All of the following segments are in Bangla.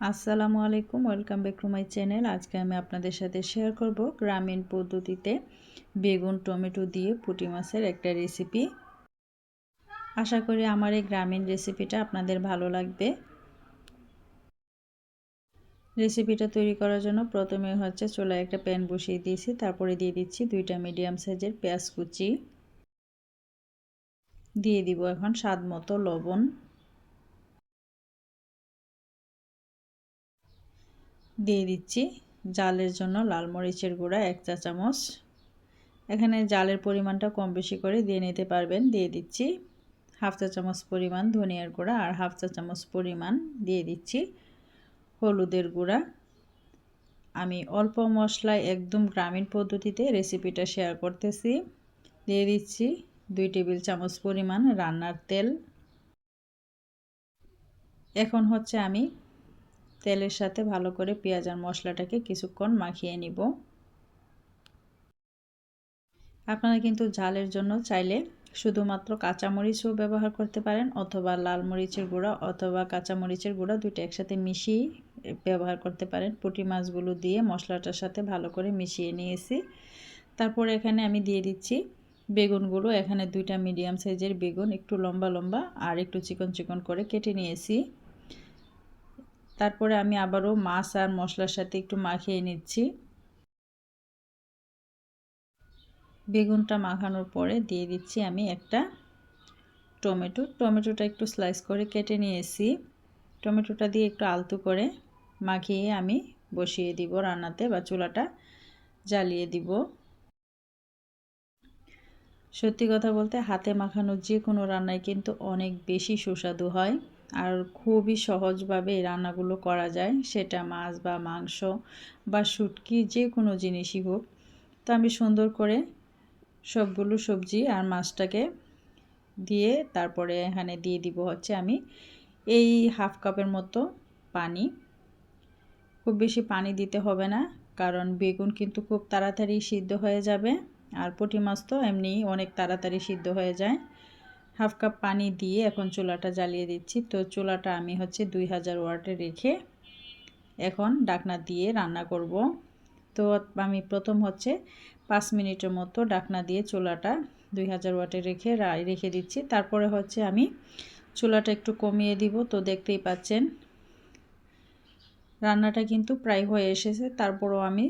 আসসালামু আলাইকুম, welcome back to my channel. আজকে আমি আপনাদের সাথে শেয়ার করব গ্রামীণ পদ্ধতিতে বেগুন, টমেটো দিয়ে পুঁটি মাছের একটা রেসিপি আশা করি আমার এই গ্রামীণ রেসিপিটা আপনাদের ভালো লাগবে। রেসিপিটা তৈরি করার জন্য প্রথমে হচ্ছে চুলায় একটা প্যান বসিয়ে দিয়েছি, তারপরে দিয়ে দিচ্ছি দুইটা মিডিয়াম সাইজের পেঁয়াজ কুচি। দিয়ে দিব এখন স্বাদ মতো লবণ। দিয়ে দিচ্ছি। জালের জন্য লাল মরিচের গুঁড়া, এক চা চামচ। এখানে জালের পরিমাণটা কম বেশি করে দিয়ে নিতে পারবেন, দিয়ে দিচ্ছি। হাফ চা চামচ পরিমাণ ধনিয়ার গুঁড়া আর হাফ চা চামচ পরিমাণ দিয়ে দিচ্ছি হলুদের গুঁড়া। আমি অল্প মশলায় একদম গ্রামীণ পদ্ধতিতে রেসিপিটা শেয়ার করতেছি। দিয়ে দিচ্ছি দুই টেবিল চামচ পরিমাণ রান্নার তেল। এখন হচ্ছে আমি তেলের সাথে ভালো করে পেঁয়াজ আর মশলাটাকে কিছুক্ষণ মাখিয়ে নিব। আপনারা কিন্তু ঝালের জন্য চাইলে শুধুমাত্র কাঁচামরিচও ব্যবহার করতে পারেন অথবা লাল মরিচের গুঁড়া অথবা কাঁচামরিচের গুঁড়া দুটো একসাথে মিশিয়ে ব্যবহার করতে পারেন। পুঁটি মাছগুলো দিয়ে মশলাটার সাথে ভালো করে মিশিয়ে নিয়েছি। তারপর এখানে আমি দিয়ে দিচ্ছি বেগুনগুলো এখানে দুইটা মিডিয়াম সাইজের বেগুন, একটু লম্বা লম্বা আর একটু চিকন চিকন করে কেটে নিয়েছি। তারপরে আমি আবারও মাছ আর মশলার সাথে একটু মাখিয়ে নিচ্ছি। বেগুনটা মাখানোর পরে দিয়ে দিচ্ছি আমি একটা টমেটো। টমেটোটা একটু স্লাইস করে কেটে নিয়েছি। টমেটোটা দিয়ে একটু আলতু করে মাখিয়ে আমি বসিয়ে দিব রান্নাতে বা চুলাটা জ্বালিয়ে দিব। সত্যি কথা বলতে হাতে মাখানো যে কোনো রান্নায় কিন্তু অনেক বেশি সুস্বাদু হয়। আর খুবই সহজভাবে এই রান্নাগুলো করা যায়। সেটা মাছ বা মাংস বা শুটকি, যে কোনো জিনিসই হোক। তো আমি সুন্দর করে সবগুলো সবজি আর মাছটাকে দিয়ে তারপরে এখানে দিয়ে দিব হচ্ছে আমি এই হাফ কাপের মতো পানি। খুব বেশি পানি দিতে হবে না, কারণ বেগুন কিন্তু খুব তাড়াতাড়ি সিদ্ধ হয়ে যাবে। আর পুঁটি মাছ তো এমনি অনেক তাড়াতাড়ি সিদ্ধ হয়ে যায়। হাফ কাপ পানি দিয়ে এখন চুলাটা জ্বালিয়ে দিচ্ছি। তো চুলাটা আমি হচ্ছে দুই হাজার ওয়াটে রেখে এখন ডাকনা দিয়ে রান্না করব। তো আমি প্রথম হচ্ছে পাঁচ মিনিটের মতো ডাকনা দিয়ে চুলাটা দুই হাজার ওয়াটে রেখে রেখে দিচ্ছি। তারপরে হচ্ছে আমি চুলাটা একটু কমিয়ে দিব। তো দেখতেই পাচ্ছেন, রান্নাটা কিন্তু প্রায় হয়ে এসেছে। তারপরও আমি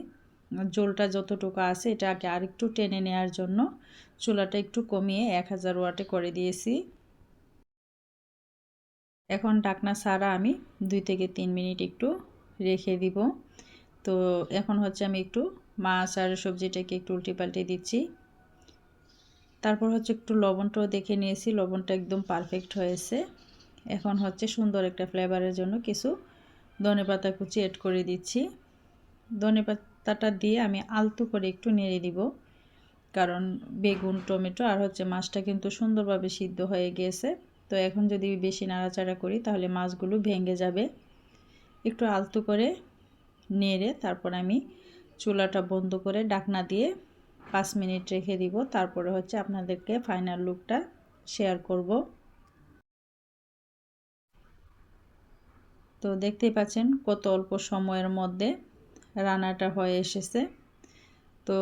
জলটা যতটুকু আছে এটাকে আরেকটু টেনে নেওয়ার জন্য চুলাটা একটু কমিয়ে এক হাজার ওয়াটে করে দিয়েছি। এখন ডাকনা ছাড়া আমি দুই থেকে তিন মিনিট একটু রেখে দিব। তো এখন হচ্ছে আমি একটু মাছ আর সবজিটাকে একটু উল্টে পাল্টে দিচ্ছি। তারপর হচ্ছে একটু লবণটাও দেখে নিয়েছি, লবণটা একদম পারফেক্ট হয়েছে। এখন হচ্ছে সুন্দর একটা ফ্লেভারের জন্য কিছু ধনে পাতা কুচি এড করে দিচ্ছি। ধনে পাতাটা দিয়ে আমি আলতু করে একটু নেড়ে দিব। কারণ বেগুন, টমেটো আর হচ্ছে মাছটা কিন্তু সুন্দরভাবে সিদ্ধ হয়ে গিয়েছে তো এখন যদি বেশি নাড়াচাড়া করি তাহলে মাছগুলো ভেঙে যাবে। একটু আলতু করে নেড়ে তারপর আমি চুলাটা বন্ধ করে ডাকনা দিয়ে পাঁচ মিনিট রেখে দিব। তারপরে হচ্ছে আপনাদেরকে ফাইনাল লুকটা শেয়ার করব। তো দেখতেই পাচ্ছেন কত অল্প সময়ের মধ্যে রান্নাটা হয়ে এসেছে। তো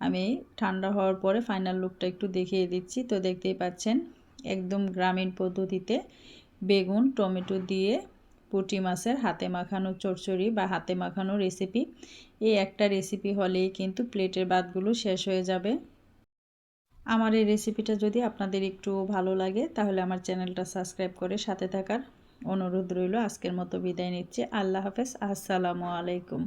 আমি ঠান্ডা হওয়ার পরে ফাইনাল লুকটা একটু দেখিয়ে দিচ্ছি। তো দেখতেই পাচ্ছেন, একদম গ্রামীণ পদ্ধতিতে বেগুন, টমেটো দিয়ে পুঁটি মাছের হাতে মাখানো চচ্চড়ি বা হাতে মাখানো রেসিপি এই একটা রেসিপি হলেই কিন্তু প্লেটের বাদগুলো শেষ হয়ে যাবে। আমার এই রেসিপিটা যদি আপনাদের একটু ভালো লাগে, তাহলে আমার চ্যানেলটা সাবস্ক্রাইব করে সাথে থাকার অনুরোধ রইল আজকের মতো বিদায় নিচ্ছি। আল্লাহ হাফেজ আসসালামু আলাইকুম।